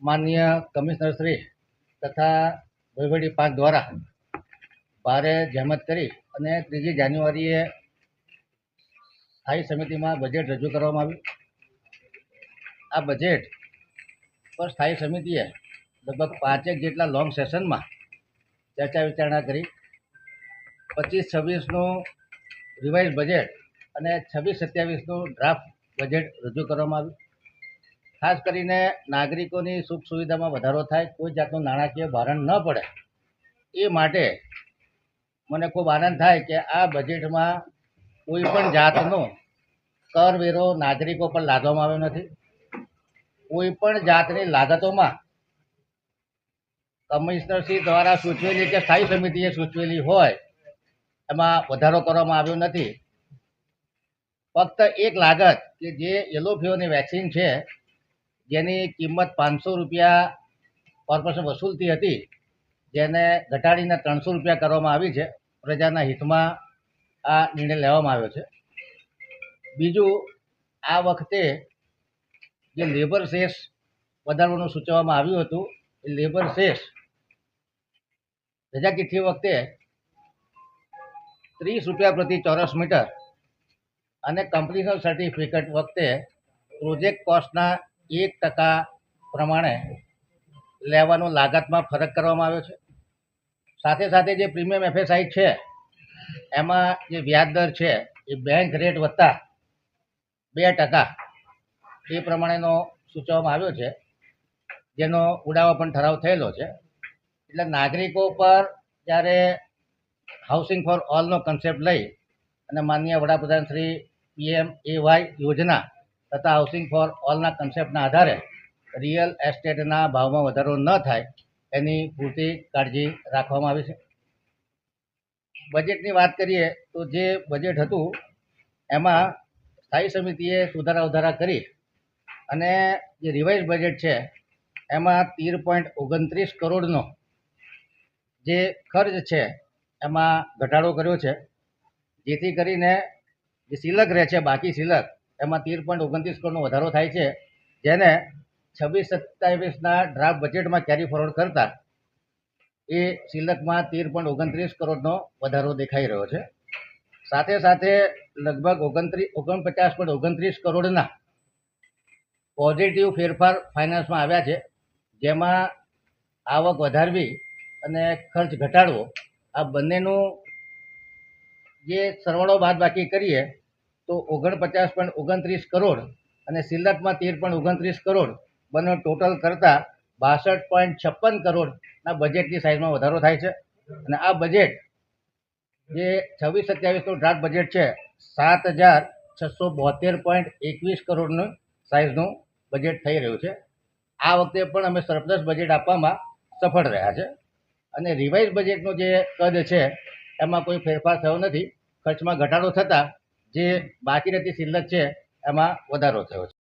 માનનીય કમિશનર શ્રી તથા વહીવટી પાંચ દ્વારા ભારે જહેમત કરી અને ત્રીજી જાન્યુઆરીએ સ્થાયી સમિતિમાં બજેટ રજૂ કરવામાં આવ્યું. આ બજેટ પર સ્થાયી સમિતિએ લગભગ પાંચેક જેટલા લોંગ સેશનમાં ચર્ચા વિચારણા કરી. પચીસ છવ્વીસનું રિવાઇઝ બજેટ અને છવ્વીસ સત્યાવીસનું ડ્રાફ્ટ બજેટ રજૂ કરવામાં આવ્યું. ખાસ કરીને નાગરિકોની સુખ સુવિધામાં વધારો થાય, કોઈ જાતનું નાણાકીય ભારણ ન પડે, એ માટે મને ખૂબ આનંદ થાય કે આ બજેટમાં કોઈ પણ જાતનો કરવેરો નાગરિકો પર લાદવામાં આવ્યો નથી. કોઈ પણ જાતની લાગતોમાં કમિશનરશ્રી દ્વારા સૂચવેલી કે સ્થાયી સમિતિએ સૂચવેલી હોય, એમાં વધારો કરવામાં આવ્યો નથી. ફક્ત એક લાગત કે જે યલો ફીવરની વેક્સિન છે જેની કિંમત પાંચસો રૂપિયા કોર્પોરેશન વસૂલતી હતી, જેને ઘટાડીને ત્રણસો રૂપિયા કરવામાં આવી છે. પ્રજાના હિતમાં આ નિર્ણય લેવામાં આવ્યો છે. બીજું, આ વખતે જે લેબર સેસ વધારવાનું સૂચવવામાં આવ્યું હતું, એ લેબર સેસ રજા કીઠી વખતે ત્રીસ રૂપિયા પ્રતિ ચોરસ મીટર અને કમ્પ્લીશન સર્ટિફિકેટ વખતે પ્રોજેક્ટ કોસ્ટના એક ટકા પ્રમાણે લેવાનો લાગતમાં ફરક કરવામાં આવ્યો છે. સાથે સાથે જે પ્રીમિયમ એફએસઆઈ છે, એમાં જે વ્યાજ દર છે, એ બેંક રેટ વત્તા બે ટકા એ પ્રમાણેનો સૂચવવામાં આવ્યો છે, જેનો ઉડાવા પણ ઠરાવ થયેલો છે. એટલે નાગરિકો પર જ્યારે હાઉસિંગ ફોર ઓલનો કન્સેપ્ટ લઈ અને માનનીય વડાપ્રધાન શ્રી પીએમ વાય યોજના તથા હાઉસિંગ ફોર ઓલના કન્સેપ્ટના આધારે રિયલ એસ્ટેટના ભાવમાં વધારો ન થાય એની પૂરતી કાળજી રાખવામાં આવી છે. બજેટની વાત કરીએ તો જે બજેટ હતું એમાં સ્થાયી સમિતિએ સુધારા વધારા કરી અને જે રિવાઇઝ બજેટ છે એમાં તેર પોઈન્ટ ઓગણત્રીસ કરોડનો જે ખર્ચ છે એમાં ઘટાડો કર્યો છે. જેથી કરીને જે સિલક રહે છે, બાકી સિલક એમાં તેર પોઈન્ટ ઓગણત્રીસ કરોડનો વધારો થાય છે, જેને છવ્વીસ સત્તાવીસના ડ્રાફ્ટ બજેટમાં કેરી ફોરવર્ડ કરતાં એ સિલકમાં તેર પોઈન્ટ ઓગણત્રીસ કરોડનો વધારો દેખાઈ રહ્યો છે. સાથે સાથે લગભગ ઓગણત્રીસ ઓગણપચાસ પોઈન્ટ ઓગણત્રીસ કરોડના પોઝિટિવ ફેરફાર ફાઇનાન્સમાં આવ્યા છે, જેમાં આવક વધારવી અને ખર્ચ ઘટાડવો, આ બંનેનું જે સરવાળો બાદ બાકી કરીએ તો ઓગણપચાસ પોઈન્ટ ઓગણત્રીસ કરોડ અને સિલ્લતમાં તેર પોઈન્ટ ઓગણત્રીસ કરોડ બંને ટોટલ કરતાં બાસઠ પોઈન્ટ છપ્પન કરોડના બજેટની સાઇઝમાં વધારો થાય છે. અને આ બજેટ જે છવ્વીસ સત્યાવીસનું ડ્રાફ્ટ બજેટ છે, સાત હજાર છસો બોતેર પોઈન્ટ એકવીસ કરોડનું સાઇઝનું બજેટ થઈ રહ્યું છે. આ વખતે પણ અમે સરપ્લસ બજેટ આપવામાં સફળ રહ્યા છે. અને રિવાઇઝ બજેટનું જે કદ છે, એમાં કોઈ ફેરફાર થયો નથી. ખર્ચમાં ઘટાડો થતાં જે બાકી રહેતી સિલક છે એમાં વધારો થયો છે.